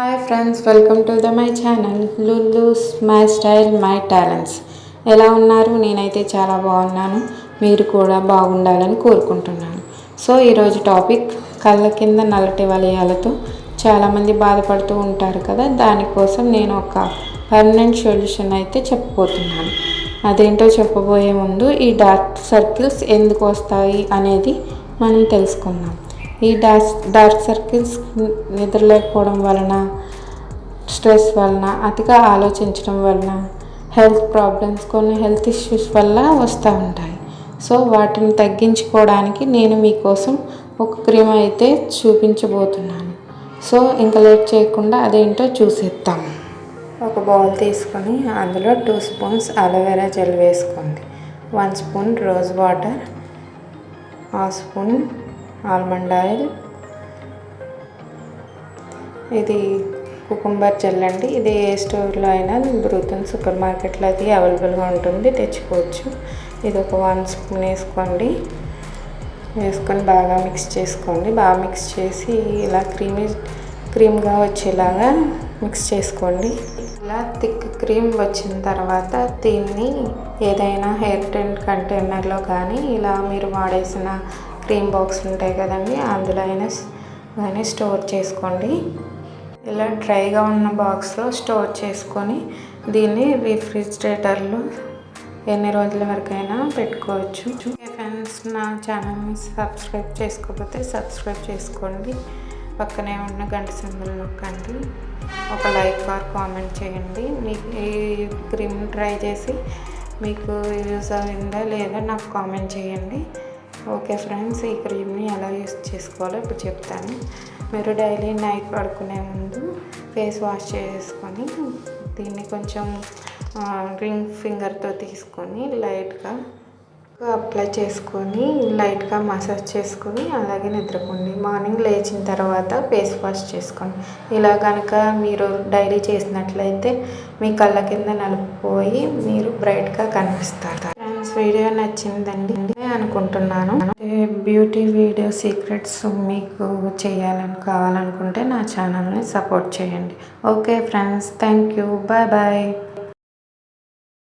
Hi friends welcome to the my channel లుల్లూస్ my style my talents ఎలా ఉన్నారు? నేనైతే చాలా బాగున్నాను. మీరు కూడా బాగుండాలని కోరుకుంటున్నాను. సో ఈరోజు టాపిక్ కళ్ళ కింద నల్లటి వలయాలతో చాలామంది బాధపడుతూ ఉంటారు కదా? దానికోసం నేను ఒక పర్మనెంట్ సొల్యూషన్ అయితే చెప్పబోతున్నాను. అదేంటో చెప్పబోయే ముందు ఈ డార్క్ సర్కిల్స్ ఎందుకు వస్తాయి అనేది మనం తెలుసుకుందాం. ఈ డార్క్ డార్క్ సర్కిల్స్ నిద్రలేకపోవడం వలన స్ట్రెస్ వలన అతిగా ఆలోచించడం వలన హెల్త్ ప్రాబ్లమ్స్ కొన్ని హెల్త్ ఇష్యూస్ వల్ల వస్తూ ఉంటాయి. సో వాటిని తగ్గించుకోవడానికి నేను మీకోసం ఒక క్రీమ్ అయితే చూపించబోతున్నాను. సో ఇంకా లేట్ చేయకుండా అదేంటో చూసేద్దాం. ఒక బౌల్ తీసుకొని అందులో two spoons aloe vera gel వేసుకోండి. One spoon rose water half spoon almond oil. ఇది కుకుంబర్ జెల్ అండి. ఇది ఏ స్టోర్లో అయినా బ్రూతన్ సూపర్ మార్కెట్లో అది అవైలబుల్గా ఉంటుంది. తెచ్చుకోవచ్చు. ఇది ఒక వన్ స్పూన్ వేసుకోండి. వేసుకొని బాగా మిక్స్ చేసుకోండి. బాగా మిక్స్ చేసి ఇలా క్రీమీ క్రీమ్గా వచ్చేలాగా మిక్స్ చేసుకోండి. ఇలా థిక్ క్రీమ్ వచ్చిన తర్వాత దీన్ని ఏదైనా హెయిర్ టెంట్ కంటైనర్లో కానీ ఇలా మీరు వాడేసిన క్రీమ్ బాక్స్ ఉంటాయి కదండి అందులో అయినా కానీ స్టోర్ చేసుకోండి. ఇలా డ్రైగా ఉన్న బాక్స్లో స్టోర్ చేసుకొని దీన్ని రిఫ్రిజిరేటర్లో ఎన్ని రోజుల వరకైనా పెట్టుకోవచ్చు. ఫ్రెండ్స్ నా ఛానల్ని సబ్స్క్రైబ్ చేసుకోకపోతే సబ్స్క్రైబ్ చేసుకోండి. పక్కనే ఉన్న గంట సింబల్ నొక్కండి. ఒక లైక్ ఆర్ కామెంట్ చేయండి. మీకు ఈ క్రీమ్ ట్రై చేసి మీకు యూజ్ అయిందా లేదా నాకు కామెంట్ చేయండి. ఓకే ఫ్రెండ్స్ ఈ క్రీమ్ని ఎలా యూస్ చేసుకోవాలో ఇప్పుడు చెప్తాను. మీరు డైలీ నైట్ పడుకునే ముందు ఫేస్ వాష్ చేసుకొని దీన్ని కొంచెం రింగ్ ఫింగర్తో తీసుకొని లైట్గా అప్లై చేసుకొని లైట్గా మసాజ్ చేసుకొని అలాగే నిద్రపోండి. మార్నింగ్ లేచిన తర్వాత ఫేస్ వాష్ చేసుకోండి. ఇలా కనుక మీరు డైలీ చేసినట్లయితే మీ కళ్ళ కింద నలిపిపోయి మీరు బ్రైట్గా కనిపిస్తారు. ఫ్రెండ్స్ వీడియో నచ్చిందండి అనుకుంటున్నాను. బ్యూటీ వీడియో సీక్రెట్స్ మీకు చేయాలని కావాలనుకుంటే నా ఛానల్ని సపోర్ట్ చేయండి. Okay friends thank you. Bye bye.